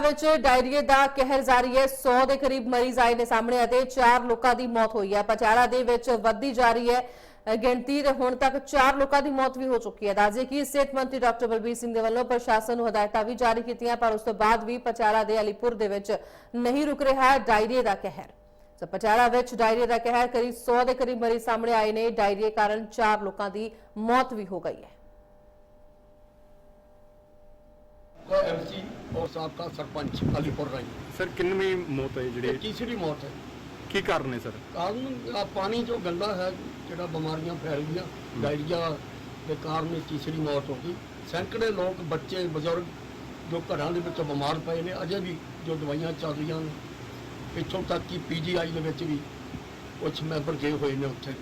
ਵਿੱਚ ਡਾਇਰੀਏ ਦਾ ਕਹਿਰ ਜਾਰੀ ਹੈ। 100 ਦੇ ਕਰੀਬ ਮਰੀਜ਼ ਆਏ ਨੇ ਸਾਹਮਣੇ ਅਤੇ 4 ਲੋਕਾਂ ਦੀ ਮੌਤ ਹੋਈ ਹੈ। ਪਚਾਰਾ ਦੇ ਵਿੱਚ ਵੱਧਦੀ ਜਾ ਰਹੀ ਹੈ ਅ, ਗਿਣਤੀ ਤੇ ਹੁਣ ਤੱਕ 4 ਲੋਕਾਂ ਦੀ ਮੌਤ ਵੀ ਹੋ ਚੁੱਕੀ ਹੈ। ਦੱਸਦੇ ਕਿ ਸਿਹਤ ਮੰਤਰੀ ਡਾਕਟਰ ਬਲਬੀਰ ਸਿੰਘ ਦੇ ਵੱਲੋਂ ਪ੍ਰਸ਼ਾਸਨ ਨੂੰ ਹਦਾਇਤਾਂ ਵੀ ਜਾਰੀ ਕੀਤੀਆਂ ਪਰ ਉਸ ਤੋਂ ਬਾਅਦ ਵੀ ਪਚਾਰਾ ਦੇ ਅਲੀਪੁਰ ਦੇ ਵਿੱਚ ਨਹੀਂ ਰੁਕ ਰਿਹਾ ਡਾਇਰੀਏ ਦਾ ਕਹਿਰ। ਸੋ ਪਚਾਰਾ ਵਿੱਚ ਡਾਇਰੀਏ ਦਾ ਕਹਿਰ ਕਰੀਬ 100 ਦੇ ਕਰੀਬ ਮਰੀਜ਼ ਸਾਹਮਣੇ ਆਏ ਨੇ। ਡਾਇਰੀਏ ਕਾਰਨ 4 ਲੋਕਾਂ ਦੀ ਮੌਤ ਵੀ ਹੋ ਗਈ ਹੈ। ਔਰ ਸਾਬਕਾ ਸਰਪੰਚ ਅਲੀਪੁਰ ਰਾਈ। ਸਰ ਕਿੰਨਵੀਂ ਮੌਤ ਹੈ ਜਿਹੜੀ? ਤੀਸਰੀ ਮੌਤ ਹੈ। ਕੀ ਕਾਰਨ ਨੇ ਸਰ? ਕਾਰਨ ਆ ਪਾਣੀ ਜੋ ਗੰਦਾ ਹੈ ਜਿਹੜਾ ਬਿਮਾਰੀਆਂ ਫੈਲ ਗਈਆਂ ਡਾਇਰੀਆ ਦੇ ਕਾਰਨ ਇਹ ਤੀਸਰੀ ਮੌਤ ਹੋ ਗਈ। ਸੈਂਕੜੇ ਲੋਕ ਬੱਚੇ ਬਜ਼ੁਰਗ ਜੋ ਘਰਾਂ ਦੇ ਵਿੱਚੋਂ ਬਿਮਾਰ ਪਏ ਨੇ ਅਜੇ ਵੀ ਜੋ ਦਵਾਈਆਂ ਚੱਲ ਰਹੀਆਂ ਨੇ ਇੱਥੋਂ ਤੱਕ ਕਿ ਪੀਜੀਆਈ ਦੇ ਵਿੱਚ ਵੀ ਕੁਝ ਮੈਂਬਰ ਗਏ ਹੋਏ ਨੇ ਉੱਥੇ।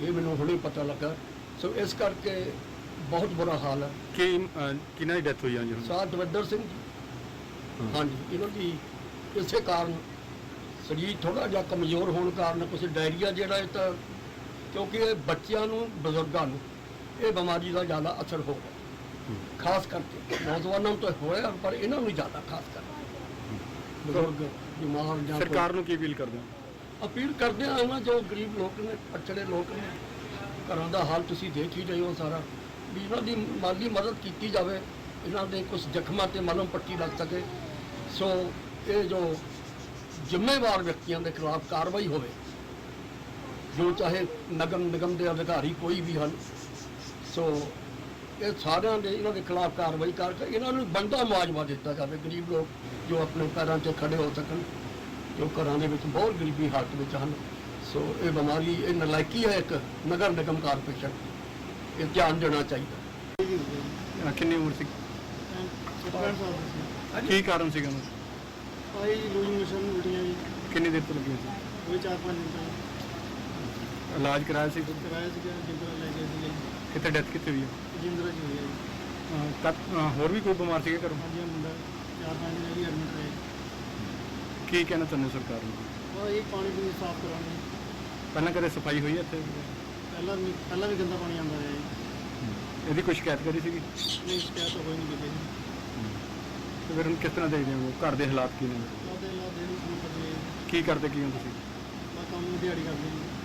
ਇਹ ਮੈਨੂੰ ਹੁਣੇ ਪਤਾ ਲੱਗਾ। ਸੋ ਇਸ ਕਰਕੇ ਬਹੁਤ ਬੁਰਾ ਹਾਲ ਹੈ। ਕਿ ਕਿਨਾਂ ਦੀ ਡੈਥ ਹੋਈ ਆ ਜੀ ਹੁਣ? ਸਾਹ ਦਵਿੰਦਰ ਸਿੰਘ ਜੀ, ਹਾਂਜੀ ਇਹਨਾਂ ਦੀ ਇਸੇ ਕਾਰਨ ਸਰੀਰ ਥੋੜਾ ਜਿਹਾ ਕਮਜ਼ੋਰ ਹੋਣ ਕਾਰਨ ਕੁਝ ਡਾਇਰੀਆ ਜਿਹੜਾ ਇਹ ਤਾਂ ਕਿਉਂਕਿ ਇਹ ਬੱਚਿਆਂ ਨੂੰ ਬਜ਼ੁਰਗਾਂ ਨੂੰ ਇਹ ਬਿਮਾਰੀ ਦਾ ਜ਼ਿਆਦਾ ਅਸਰ ਹੋਗਾ ਖਾਸ ਕਰਕੇ ਨੌਜਵਾਨਾਂ ਨੂੰ ਤਾਂ ਹੋਇਆ ਪਰ ਇਹਨਾਂ ਨੂੰ ਜ਼ਿਆਦਾ ਖਾਸ ਕਰਕੇ। ਬਜ਼ੁਰਗ ਬਿਮਾਰ ਜਾਂ ਸਰਕਾਰ ਨੂੰ ਕੀ ਅਪੀਲ ਕਰਦੇ ਹੋ? ਅਪੀਲ ਕਰਦੇ ਆ ਨਾ ਜੋ ਗਰੀਬ ਲੋਕ ਨੇ ਪਛੜੇ ਲੋਕ ਨੇ ਘਰਾਂ ਦਾ ਹਾਲ ਤੁਸੀਂ ਦੇਖ ਹੀ ਰਹੇ ਹੋ ਸਾਰਾ ਵੀ ਇਹਨਾਂ ਦੀ ਮਾਲੀ ਮਦਦ ਕੀਤੀ ਜਾਵੇ। ਇਹਨਾਂ ਦੇ ਕੁਝ ਜ਼ਖਮਾਂ ਤੇ ਮਲਮ ਪੱਟੀ ਲੱਗ ਸਕੇ। ਸੋ ਇਹ ਜੋ ਜ਼ਿੰਮੇਵਾਰ ਵਿਅਕਤੀਆਂ ਦੇ ਖਿਲਾਫ ਕਾਰਵਾਈ ਹੋਵੇ, ਜੋ ਚਾਹੇ ਨਗਰ ਨਿਗਮ ਦੇ ਅਧਿਕਾਰੀ ਕੋਈ ਵੀ ਹਨ, ਸੋ ਇਹ ਸਾਰਿਆਂ ਦੇ ਇਹਨਾਂ ਦੇ ਖਿਲਾਫ ਕਾਰਵਾਈ ਕਰਕੇ ਇਹਨਾਂ ਨੂੰ ਬੰਦਾ ਮੁਆਵਜ਼ਾ ਦਿੱਤਾ ਜਾਵੇ, ਗਰੀਬ ਲੋਕ ਜੋ ਆਪਣੇ ਪੈਰਾਂ 'ਤੇ ਖੜੇ ਹੋ ਸਕਣ, ਜੋ ਘਰਾਂ ਦੇ ਵਿੱਚ ਬਹੁਤ ਗਰੀਬੀ ਹਾਲਤ ਵਿੱਚ ਹਨ। ਸੋ ਇਹ ਬਿਮਾਰੀ, ਇਹ ਨਲਾਇਕੀ ਹੈ ਇੱਕ ਨਗਰ ਨਿਗਮ ਕਾਰਪੋਰੇਸ਼ਨ। ਇਹ ਧਿਆਨ ਦੇਣਾ ਚਾਹੀਦਾ। ਕਿੰਨੀ ਉਮਰ ਸੀ? ਕੀ ਕਾਰਨ ਸੀਗਾ ਉਹਨੂੰ? ਆਈ ਲੂਜ਼ ਮੋਸ਼ਨ ਉਲਟੀਆਂ ਜੀ। ਕਿੰਨੀ ਦੇਰ ਤੋਂ ਲੱਗੀਆਂ ਸੀ? ਉਹ ਚਾਰ ਪੰਜ ਦਿਨ ਤੋਂ। ਇਲਾਜ ਕਰਾਇਆ ਸੀ? ਕਰਾਇਆ ਸੀਗਾ ਜਿੰਦਰਾ ਲੈ ਗਏ ਸੀਗੇ ਕਿੱਥੇ ਡੈਥ ਕਿੱਥੇ ਹੋਈ ਹੈ ਜਿੰਦਰਾ ਜੀ ਹੋਈ ਹੈ ਜੀ। ਅਹ, ਹੋਰ ਵੀ ਕੋਈ ਬਿਮਾਰ ਸੀਗਾ ਘਰੋਂ? ਹਾਂਜੀ ਇਹ ਮੁੰਡਾ ਚਾਰ ਪੰਜ ਦਿਨ ਜੀ ਐਡਮਿਟ ਹੋਇਆ ਕੀ ਕਹਿਣਾ ਚਾਹੁੰਦੇ ਹੋ ਸਰਕਾਰ ਨੂੰ? ਉਹ ਇਹ ਪਾਣੀ ਪੂਣੀ ਸਾਫ਼ ਕਰਾਉਣੀ ਪਹਿਲਾਂ ਕਦੇ ਸਫ਼ਾਈ ਹੋਈ ਹੈ ਇੱਥੇ? ਪਹਿਲਾਂ ਵੀ ਪਹਿਲਾਂ ਵੀ ਗੰਦਾ ਪਾਣੀ ਆਉਂਦਾ ਰਿਹਾ ਜੀ। ਇਹਦੀ ਕੋਈ ਸ਼ਿਕਾਇਤ ਕਰੀ ਸੀਗੀ? ਨਹੀਂ ਸ਼ਿਕਾਇਤ ਤਾਂ ਕੋਈ ਨਹੀਂ ਕੀਤੀ। ਤੇ ਫਿਰ ਹੁਣ ਕਿਸ ਤਰ੍ਹਾਂ ਦੇਖਦੇ ਹੋ? ਘਰ ਦੇ ਹਾਲਾਤ ਕੀ ਨੇ? ਉਹਦੇ ਲਾ ਦੇ ਨੂੰ ਪਤਾ। ਕੀ ਕਰਦੇ ਕੀ ਹੋ ਤੁਸੀਂ? ਮੈਂ ਕੰਮ ਦਿਹਾੜੀ ਕਰਦੇ ਜੀ